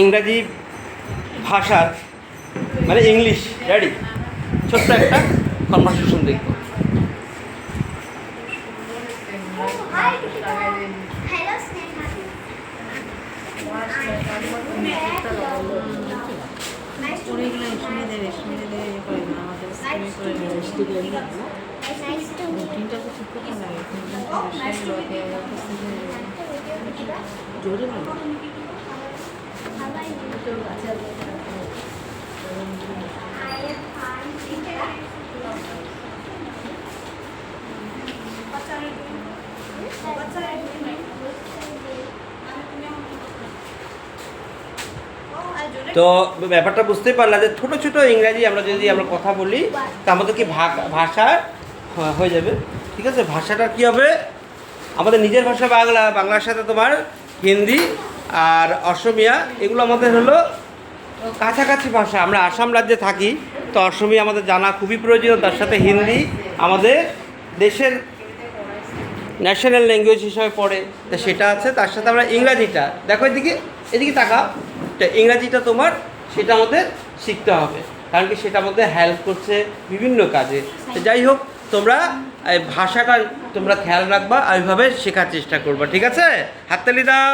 ইংরাজি ভাষার মানে ইংলিশ রেডি ছোট্ট একটা কনভারসেশন দেখব। জোরে তো ব্যাপারটা বুঝতেই পারলাম যে ছোটো ছোটো ইংরাজি আমরা যদি আমরা কথা বলি, তা আমাদের কি ভাষা হয়ে যাবে? ঠিক আছে? ভাষাটা কি হবে? আমাদের নিজের ভাষা বাংলা, বাংলার সাথে তোমার হিন্দি আর অসমিয়া, এগুলো আমাদের হলো কাছাকাছি ভাষা। আমরা আসাম রাজ্যে থাকি, তো অসমিয়া আমাদের জানা খুবই প্রয়োজন তার সাথে হিন্দি আমাদের দেশের ন্যাশনাল ল্যাঙ্গুয়েজ হিসাবে পড়ে, তা সেটা আছে, তার সাথে আমরা ইংরাজিটা। দেখো এদিকে এদিকে তাকাও, তা ইংরাজিটা তোমার, সেটা আমাদের শিখতে হবে, কারণ কি সেটা আমাদের হেল্প করছে বিভিন্ন কাজে। তো যাই হোক, তোমরা ভাষাটা তোমরা খেয়াল রাখবা ওইভাবে শেখার চেষ্টা করবা, ঠিক আছে? হাততালি দাও।